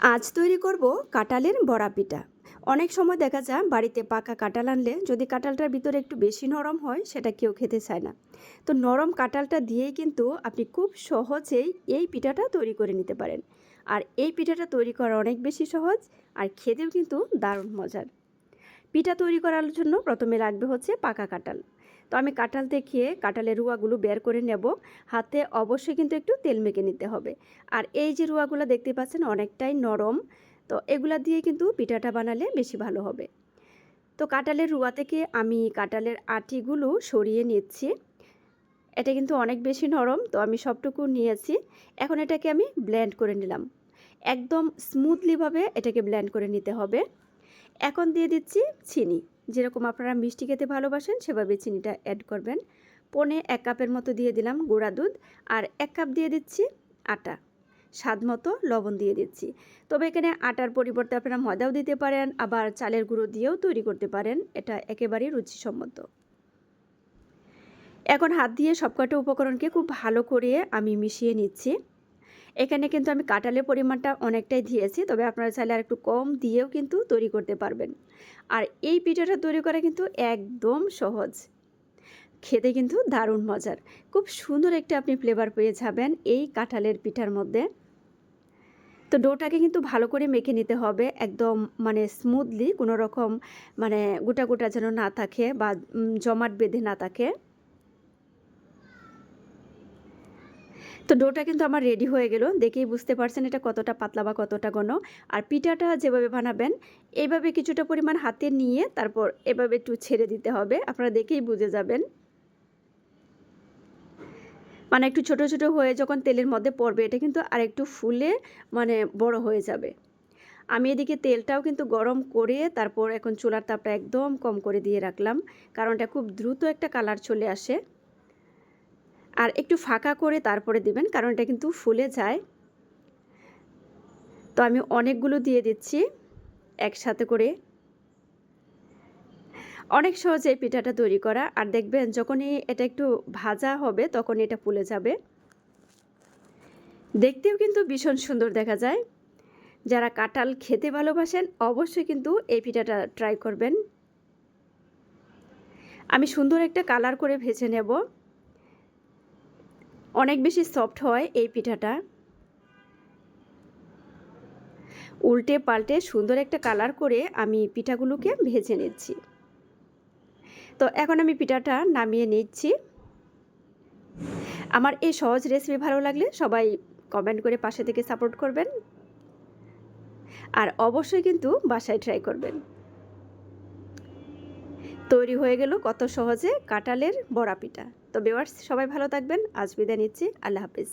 আজ তৈরি করব কাঁঠালের বড়া পিঠা। অনেক সময় দেখা যায় বাড়িতে পাকা কাঁঠাল আনলে যদি কাঁঠালটার ভিতরে একটু বেশি নরম হয়, সেটা কেউ খেতে চায় না। তো নরম কাঁঠালটা দিয়েই কিন্তু আপনি খুব সহজেই এই পিঠাটা তৈরি করে নিতে পারেন। আর এই পিঠাটা তৈরি করা অনেক বেশি সহজ আর খেতেও কিন্তু দারুণ মজার। পিঠা তৈরি করার জন্য প্রথমে লাগবে হচ্ছে পাকা কাঁঠাল। তো আমি কাঁঠাল দেখিয়ে কাঁঠালের রুয়াগুলো বের করে নেব। হাতে অবশ্যই কিন্তু একটু তেল মেখে নিতে হবে। আর এই যে রুয়াগুলো দেখতে পাচ্ছেন অনেকটাই নরম। তো এগুলা দিয়ে কিন্তু পিঠাটা বানালে বেশি ভালো হবে। তো কাঁঠালের রুয়া থেকে আমি কাঁঠালের আটিগুলো সরিয়ে নিচ্ছি। এটা কিন্তু অনেক বেশি নরম, তো আমি সবটুকু নিয়েছি। এখন এটাকে আমি ব্লেন্ড করে নিলাম। একদম স্মুথলিভাবে এটাকে ব্লেন্ড করে নিতে হবে। এখন দিয়ে দিচ্ছি চিনি। যেরকম আপনারা মিষ্টি খেতে ভালোবাসেন, সেভাবে চিনিটা অ্যাড করবেন। পনে এক কাপের মতো দিয়ে দিলাম গুঁড়া দুধ আর এক কাপ দিয়ে দিচ্ছি আটা। স্বাদ মতো লবণ দিয়ে দিচ্ছি। তবে এখানে আটার পরিবর্তে আপনারা ময়দাও দিতে পারেন, আবার চালের গুঁড়ো দিয়েও তৈরি করতে পারেন। এটা একেবারেই রুচিসম্মত। এখন হাত দিয়ে সবকটা উপকরণকে খুব ভালো করে আমি মিশিয়ে নিচ্ছি। এখানে কিন্তু আমি কাঁঠালের পরিমাণটা অনেকটাই দিয়েছি, তবে আপনারা চাইলে আর একটু কম দিয়েও কিন্তু তৈরি করতে পারবেন। আর এই পিঠাটা তৈরি করা কিন্তু একদম সহজ। খেতে কিন্তু দারুণ মজার। খুব সুন্দর একটা আপনি ফ্লেভার পেয়ে যাবেন এই কাঁঠালের পিঠার মধ্যে। তো ডোটাকে কিন্তু ভালো করে মেখে নিতে হবে, একদম মানে স্মুথলি কোনো রকম মানে গোটা গোটা যেন না থাকে বা জমাট বেঁধে না থাকে। তো ডোটা কিন্তু আমার রেডি হয়ে গেল। দেখেই বুঝতে পারছেন এটা কতটা পাতলা বা কতটা ঘন। আর পিঠাটা যেভাবে বানাবেন এইভাবে কিছুটা পরিমাণ হাতে নিয়ে তারপর এভাবে একটু ছেড়ে দিতে হবে। আপনারা দেখেই বুঝে যাবেন। মানে একটু ছোট ছোট হয়ে যখন তেলের মধ্যে পড়বে, এটা কিন্তু আর একটু ফুলে মানে বড় হয়ে যাবে। আমি এদিকে তেলটাও কিন্তু গরম করে তারপর এখন চুলার তাপটা একদম কম করে দিয়ে রাখলাম। কারণ এটা খুব দ্রুত একটা কালার চলে আসে। আর একটু ফাঁকা করে তারপরে দিবেন, কারণ এটা কিন্তু ফুলে যায়। তো আমি অনেকগুলো দিয়ে দিচ্ছি একসাথে করে। অনেক সহজে পিঠাটা তৈরি করা। আর দেখবেন যখনই এটা একটু ভাজা হবে তখন এটা ফুলে যাবে। দেখতেও কিন্তু ভীষণ সুন্দর দেখা যায়। যারা কাঁঠাল খেতে ভালোবাসেন, অবশ্যই কিন্তু এই পিঠাটা ট্রাই করবেন। আমি সুন্দর একটা কালার করে ভেজে নেব। অনেক বেশি সফট হয় এই পিঠাটা। উল্টে পাল্টে সুন্দর একটা কালার করে আমি পিঠাগুলোকে ভেজে নিচ্ছি। তো এখন আমি পিঠাটা নামিয়ে নিচ্ছি। আমার এই সহজ রেসিপি ভালো লাগলে সবাই কমেন্ট করে পাশে থেকে সাপোর্ট করবেন। আর অবশ্যই কিন্তু বাসায় ট্রাই করবেন। তৈরি হয়ে গেল কত সহজে কাঁঠালের বড়া পিঠা। তো বেওয়ার্স সবাই ভালো থাকবেন। আজ বিদায় নিচ্ছি। আল্লাহ হাফিজ।